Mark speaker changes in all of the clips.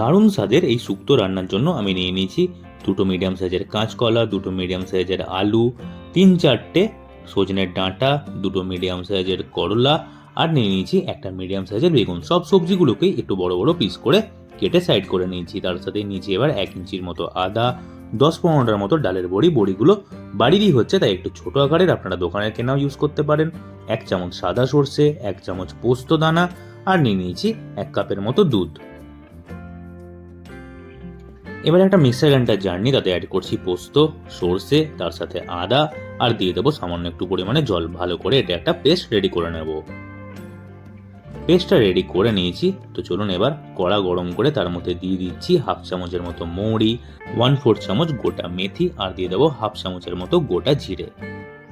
Speaker 1: দারুণ স্বাদের এই শুক্তো রান্নার জন্য আমি নিয়ে নিয়েছি দুটো মিডিয়াম সাইজের কাঁচকলা, দুটো মিডিয়াম সাইজের আলু, তিন চারটে সজনের ডাঁটা, দুটো মিডিয়াম সাইজের করলা আর নিয়ে নিয়েছি একটা মিডিয়াম সাইজের বেগুন। সব সবজিগুলোকে একটু বড় বড় পিস করে কেটে সাইড করে নিয়েছি। তার সাথে নিয়েছি এবার এক ইঞ্চির মতো আদা, দশ পনেরোটার মতো ডালের বড়ি। বড়িগুলো বাড়িরই হচ্ছে, তাই একটু ছোট আকারের আপনারা দোকানের কেনাও ইউজ করতে পারেন। এক চামচ সাদা সর্ষে, এক চামচ পোস্ত দানা আর নিয়ে নিয়েছি এক কাপের মতো দুধ। এবার একটা মিক্সার গ্রাইন্ডার জার্নি তাতে অ্যাড করছি পোস্ত, সর্ষে, তার সাথে আদা, আর দিয়ে দেবো সামান্য একটু পরিমাণে জল। ভালো করে এটা একটা পেস্ট রেডি করে নেব। পেস্টটা রেডি করে নিয়েছি। তো চলুন এবার কড়া গরম করে তার মধ্যে দিয়ে দিচ্ছি হাফ চামচের মতো মৌরি ওয়ান ফোর চামচ গোটা মেথি, আর দিয়ে দেবো হাফ চামচের মতো গোটা জিরে।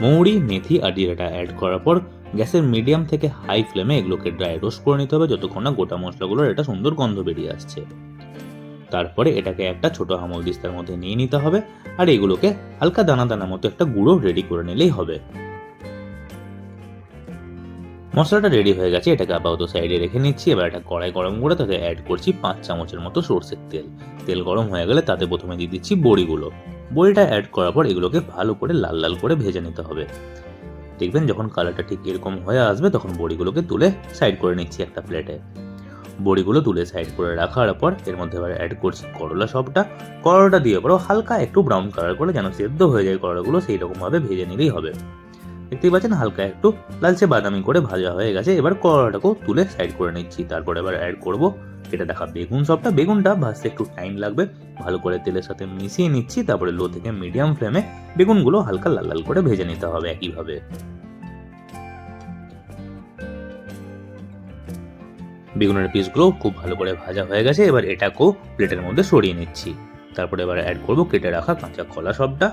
Speaker 1: মৌরি, মেথি, আর জিরেটা অ্যাড করার পর গ্যাসের মিডিয়াম থেকে হাই ফ্লেমে এগুলোকে ড্রাই রোস্ট করে নিতে হবে। যতক্ষণ না গোটা মশলাগুলোর একটা সুন্দর গন্ধ বেরিয়ে আসছে। তারপরে এটাকে একটা ছোট হামল দিস্তার মধ্যে নিয়ে নিতে হবে আর এগুলোকে হালকা দানা দানা মতো একটা গুঁড়ো রেডি করে নিলেই হবে। মশলাটা রেডি হয়ে গেছে, এটাকে আপাতত সাইডে রেখে নিচ্ছি। এবার একটা কড়াই গরম করে তাতে অ্যাড করছি পাঁচ চামচের মতো সর্ষের তেল। তেল গরম হয়ে গেলে তাতে প্রথমে দিয়ে দিচ্ছি বড়িগুলো। বড়িটা অ্যাড করার পর এগুলোকে ভালো করে লাল লাল করে ভেজে নিতে হবে। দেখবেন যখন কালারটা ঠিক এরকম হয়ে আসবে, তখন বড়িগুলোকে তুলে সাইড করে নিচ্ছি একটা প্লেটে বড়িগুলো তুলে সাইড করে রাখার পর এর মধ্যে এবার অ্যাড করছি করলা সবটা। করলাটা দিয়ে পরও হালকা একটু ব্রাউন কালার করে যেন সেদ্ধ হয়ে যায় করলাগুলো সেই রকমভাবে ভেজে নিলেই হবে। দেখতেই পাচ্ছেন হালকা একটু লালচে বাদামি করে ভাজা হয়ে গেছে। এবার করলাটাকেও তুলে সাইড করে নিচ্ছি। তারপর এবার অ্যাড করব এটা দেখা বেগুন সবটা। বেগুনটা ভাজতে একটু টাইম লাগবে। ভালো করে তেলের সাথে মিশিয়ে নিচ্ছি। তারপরে লো থেকে মিডিয়াম ফ্লেমে বেগুনগুলো হালকা লাল লাল করে ভেজে নিতে হবে একইভাবে। বেগুনের পিসগুলো খুব ভালো করে ভাজা হয়ে গেছে, এবার এটাকেও প্লেটের মধ্যে সরিয়ে নিচ্ছি। তারপরে এবার অ্যাড করব কেটে রাখা কাঁচা কলা সবটা।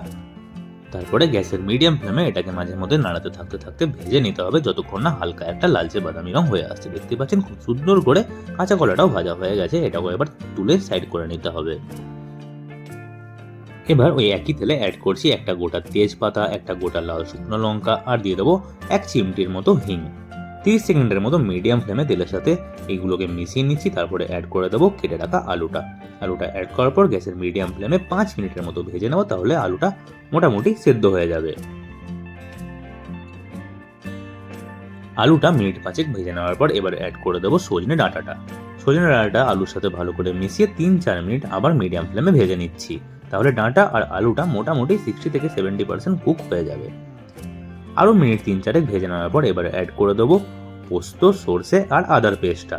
Speaker 1: তারপরে গ্যাসের মিডিয়াম ফ্লেমে এটাকে মাঝে মধ্যে নাড়াতে থাকতে থাকতে ভেজে নিতে হবে, যতক্ষণ না হালকা একটা লালচে বাদামি রং হয়ে আসছে। দেখতে পাচ্ছেন খুব সুন্দর করে কাঁচা কলাটাও ভাজা হয়ে গেছে, এটাকেও এবার তুলে সাইড করে নিতে হবে। এবার ওই একই তেলে অ্যাড করছি একটা গোটা তেজপাতা, একটা গোটা লাল শুকনো লঙ্কা, আর দিয়ে দেবো এক চিমটির মতো হিং। তিরিশ সেকেন্ডের মতো মিডিয়াম ফ্লেমে তেলের সাথে এইগুলোকে মিশিয়ে নিচ্ছি, তারপরে অ্যাড করে দেবো কেটে রাখা আলুটা। আলুটা অ্যাড করার পর গ্যাসের মিডিয়াম ফ্লেমে পাঁচ মিনিটের মতো ভেজে নেব, তাহলে আলুটা মোটামুটি সেদ্ধ হয়ে যাবে। আলুটা মিনিট পাঁচেক ভেজে নেওয়ার পর এবার অ্যাড করে দেবো সজনে ডাঁটাটা। সজনে ডাঁটাটা আলুর সাথে ভালো করে মিশিয়ে তিন চার মিনিট আবার মিডিয়াম ফ্লেমে ভেজে নিচ্ছি। তাহলে ডাঁটা আর আলুটা মোটামুটি সিক্সটি থেকে সেভেন্টি পার্সেন্ট কুক হয়ে যাবে। আরও মিনিট তিন চারেক ভেজে নেওয়ার পর এবারে অ্যাড করে দেবো পোস্ত, সর্ষে আর আদার পেস্টটা।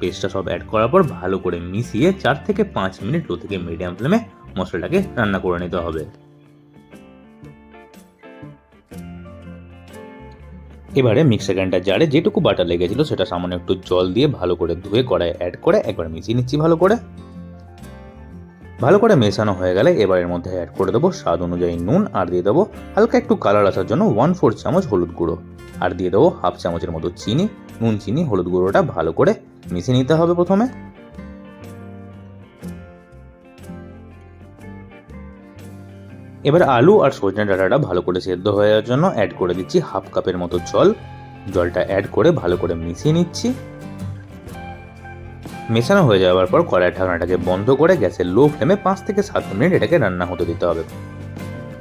Speaker 1: পেস্টটা সব অ্যাড করার পর ভালো করে মিশিয়ে চার থেকে পাঁচ মিনিট লো থেকে মিডিয়াম ফ্লেমে মশলাটাকে রান্না করে নিতে হবে। এবারে মিক্সার গ্রাইন্ডার জারে যেটুকু বাটার লেগেছিল সেটা সামান্য একটু জল দিয়ে ভালো করে ধুয়ে কড়াই অ্যাড করে একবার মিশিয়ে নিচ্ছি ভালো করে। ভালো করে মেশানো হয়ে গেলে এবার এর মধ্যে অ্যাড করে দেবো স্বাদ অনুযায়ী নুন আর দিয়ে দেবো হালকা একটু কালার আসার জন্য ওয়ান ফোর চামচ হলুদ গুঁড়ো। আর দিয়ে দেবো হাফ চামচের মতো চিনি, নুন চিনি, হলুদ গুঁড়োটা ভালো করে মিশিয়ে নিতে হবে প্রথমে। এবার আলু আর সজনে ডাঁটাটা ভালো করে সেদ্ধ হয়ে যাওয়ার জন্য অ্যাড করে দিচ্ছি হাফ কাপের মতো জল। জলটা অ্যাড করে ভালো করে মিশিয়ে নিচ্ছি। মেশানো হয়ে যাওয়ার পর কড়াই ঢাকনাটাকে বন্ধ করে গ্যাসের লো ফ্লেমে পাঁচ থেকে সাত মিনিট এটাকে রান্না হতে দিতে হবে।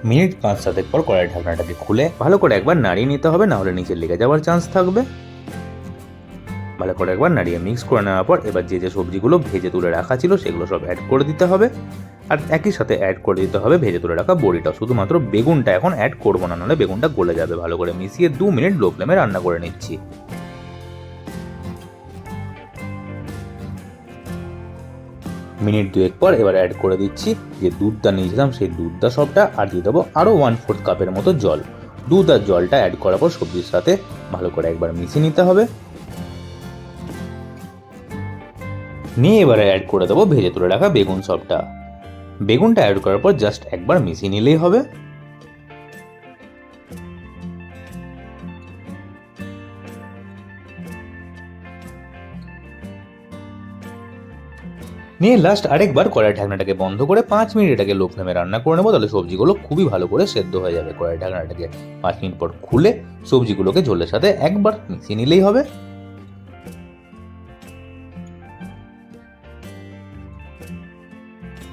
Speaker 1: মিনিট পাঁচ সাতেক পর কড়াই ঢাকনাটাকে খুলে ভালো করে একবার নাড়িয়ে নিতে হবে নাহলে নিচে লেগে যাওয়ার চান্স থাকবে। ভালো করে একবার নাড়িয়ে মিক্স করে নেওয়ার পর এবার যে যে সবজিগুলো ভেজে তুলে রাখা ছিল সেগুলো সব অ্যাড করে দিতে হবে। আর একই সাথে অ্যাড করে দিতে হবে ভেজে তুলে রাখা বড়িটা। শুধুমাত্র বেগুনটা এখন অ্যাড করব না, নাহলে বেগুনটা গলে যাবে। ভালো করে মিশিয়ে দু মিনিট লো ফ্লেমে রান্না করে নিচ্ছি। মিনিট দুয়েক পর এবার অ্যাড করে দিচ্ছি যে দুধটা নিয়েছিলাম, সেই দুধটা সবটা, আর দিয়ে দেবো আরও ওয়ান ফোর্থ কাপের মতো জল। দুধ আর জলটা অ্যাড করার পর সবজির সাথে ভালো করে একবার মিশিয়ে নিতে হবে। নিয়ে এবারে অ্যাড করে দেবো ভেজে তুলে রাখা বেগুন সবটা। বেগুনটা অ্যাড করার পর জাস্ট একবার মিশিয়ে নিলেই হবে। নিয়ে লাস্ট আরেকবার কড়াই ঢাকনাটাকে বন্ধ করে পাঁচ মিনিট এটাকে লো ফ্লেমে রান্না করে নেব, তাহলে সবজিগুলো খুবই ভালো করে সেদ্ধ হয়ে যাবে। কড়াই ঢাকনাটাকে পাঁচ মিনিট পর খুলে সবজিগুলোকে ঝোলের সাথে একবার মিশিয়ে নিলেই হবে।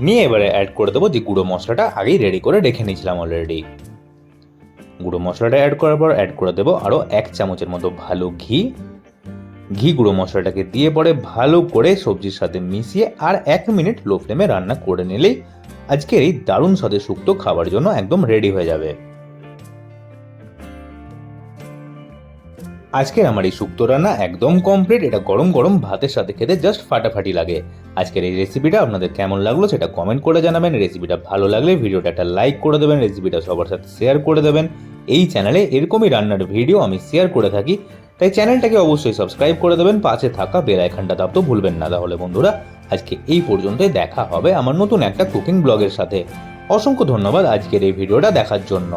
Speaker 1: নিয়ে এবারে অ্যাড করে দেবো যে গুঁড়ো মশলাটা আগেই রেডি করে রেখে নিয়েছিলাম অলরেডি গুঁড়ো মশলাটা অ্যাড করার পর অ্যাড করে দেবো আরও এক চামচের মতো ভালো ঘি। ঘি গুঁড়ো মশলাটাকে দিয়ে পরে ভালো করে সবজির সাথে মিশিয়ে আর এক মিনিট লো ফ্লেমে রান্না করে নিলেই আজকের এই দারুণ স্বাদে শুক্তো খাবার জন্য একদম রেডি হয়ে যাবে। আজকের আমার এই শুক্তো রান্না একদম কমপ্লিট এটা গরম গরম ভাতের সাথে খেতে জাস্ট ফাটাফাটি লাগে। আজকের এই রেসিপিটা আপনাদের কেমন লাগল সেটা কমেন্ট করে জানাবেন। রেসিপিটা ভালো লাগলে ভিডিওটা একটা লাইক করে দেবেন রেসিপিটা সবার সাথে শেয়ার করে দেবেন। এই চ্যানেলে এরকমই রান্নার ভিডিও আমি শেয়ার করে থাকি। তাই চ্যানেলটাকে অবশ্যই সাবস্ক্রাইব করে দেবেন, পাশে থাকা বেল আইকনটা তো ভুলবেন না। তাহলে বন্ধুরা, আজকে এই পর্যন্তই, দেখা হবে আমার নতুন একটা কুকিং ব্লগের সাথে। অসংখ্য ধন্যবাদ আজকের এই ভিডিওটা দেখার জন্য।